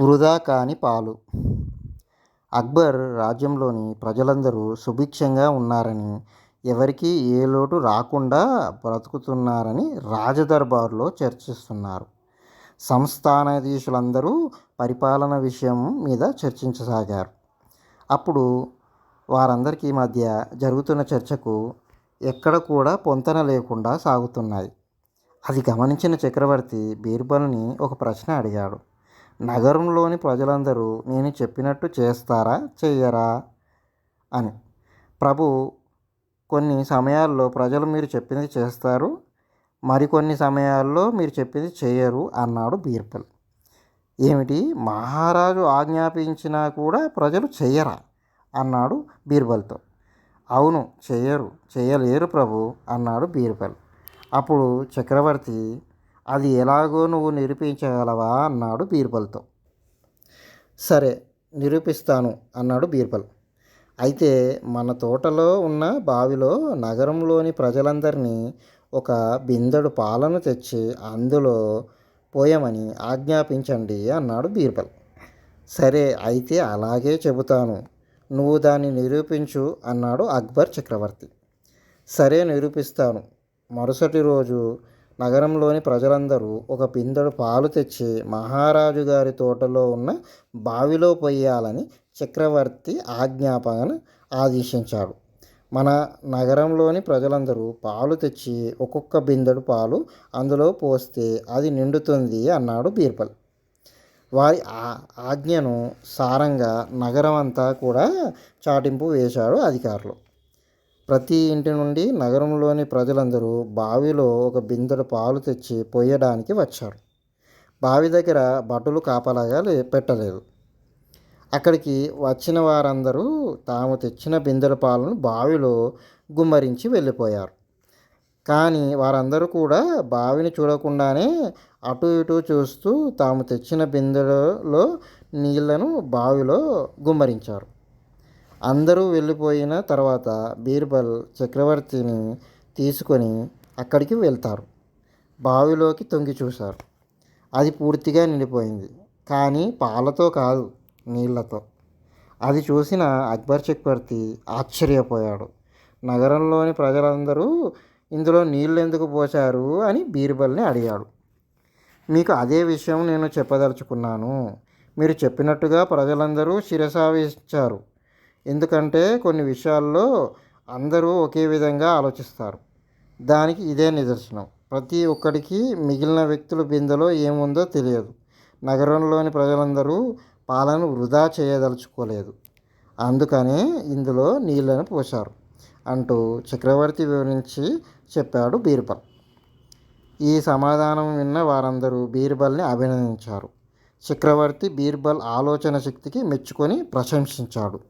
వృధా కాని పాలు. అక్బర్ రాజ్యంలోని ప్రజలందరూ సుభిక్షంగా ఉన్నారని ఎవరికీ ఏ లోటు రాకుండా బ్రతుకుతున్నారని రాజదర్బారులో చర్చిస్తున్నారు. సంస్థానాధీశులందరూ పరిపాలన విషయం మీద చర్చించసాగారు. అప్పుడు వారందరికీ మధ్య జరుగుతున్న చర్చకు ఎక్కడ కూడా పొంతన లేకుండా సాగుతున్నాయి. అది గమనించిన చక్రవర్తి బీర్బల్ని ఒక ప్రశ్న అడిగాడు. నగరంలోని ప్రజలందరూ నేను చెప్పినట్టు చేస్తారా చెయ్యరా? అని. ప్రభు కొన్ని సమయాల్లో ప్రజలు మీరు చెప్పింది చేస్తారు మరికొన్ని సమయాల్లో మీరు చెప్పింది చేయరు అన్నాడు బీర్బల్ ఏమిటి? మహారాజు ఆజ్ఞాపించినా కూడా ప్రజలు చెయ్యరా? అన్నాడు బీర్బల్తో. అవును చెయ్యరు చేయలేరు ప్రభు అన్నాడు బీర్బల్. అప్పుడు చక్రవర్తి అది ఎలాగో నువ్వు నిరూపించగలవా? అన్నాడు బీర్బల్తో. సరే నిరూపిస్తాను అన్నాడు బీర్బల్. అయితే మన తోటలో ఉన్న బావిలో నగరంలోని ప్రజలందరినీ ఒక బిందెడు పాలను తెచ్చి అందులో పోయమని ఆజ్ఞాపించండి అన్నాడు బీర్బల్. సరే అయితే అలాగే చెబుతాను. నువ్వు దాన్ని నిరూపించు అన్నాడు అక్బర్ చక్రవర్తి. సరే నిరూపిస్తాను. మరుసటి రోజు నగరంలోని ప్రజలందరూ ఒక బిందెడు పాలు తెచ్చి మహారాజు గారి తోటలో ఉన్న బావిలో పొయ్యాలని చక్రవర్తి ఆజ్ఞాపన ఆదేశించాడు. మన నగరంలోని ప్రజలందరూ పాలు తెచ్చి ఒక్కొక్క బిందెడు పాలు అందులో పోస్తే అది నిండుతుంది అన్నాడు బీర్బల్. వారి ఆ ఆజ్ఞను సారంగా నగరం అంతా కూడా చాటింపు వేశాడు అధికారులు. ప్రతి ఇంటి నుండి నగరంలోని ప్రజలందరూ బావిలో ఒక బిందెడు పాలు తెచ్చి పోయడానికి వచ్చారు. బావి దగ్గర భటులు కాపలాగా లే పెట్టలేదు. అక్కడికి వచ్చిన వారందరూ తాము తెచ్చిన బిందెల పాలను బావిలో గుమ్మరించి వెళ్ళిపోయారు. కానీ వారందరూ కూడా బావిని చూడకుండానే అటు ఇటు చూస్తూ తాము తెచ్చిన బిందెలలో నీళ్ళను బావిలో గుమ్మరించారు. అందరూ వెళ్ళిపోయిన తర్వాత బీర్బల్ చక్రవర్తిని తీసుకొని అక్కడికి వెళ్తారు. బావిలోకి తొంగి చూశారు. అది పూర్తిగా నిండిపోయింది. కానీ పాలతో కాదు నీళ్ళతో. అది చూసిన అక్బర్ చక్రవర్తి ఆశ్చర్యపోయాడు. నగరంలోని ప్రజలందరూ ఇందులో నీళ్ళు ఎందుకు పోశారు? అని బీర్బల్ని అడిగాడు. మీకు అదే విషయం నేను చెప్పదలుచుకున్నాను. మీరు చెప్పినట్టుగా ప్రజలందరూ శిరసావించారు ఎందుకంటే కొన్ని విషయాల్లో అందరూ ఒకే విధంగా ఆలోచిస్తారు. దానికి ఇదే నిదర్శనం. ప్రతి ఒక్కడికి మిగిలిన వ్యక్తుల బిందెలో ఏముందో తెలియదు. నగరంలోని ప్రజలందరూ పాలను వృధా చేయదలుచుకోలేదు. అందుకనే ఇందులో నీళ్ళను పోశారు అంటూ చక్రవర్తి వివరించి చెప్పాడు బీర్బల్. ఈ సమాధానం విన్న వారందరూ బీర్బల్ని అభినందించారు. చక్రవర్తి బీర్బల్ ఆలోచన శక్తికి మెచ్చుకొని ప్రశంసించాడు.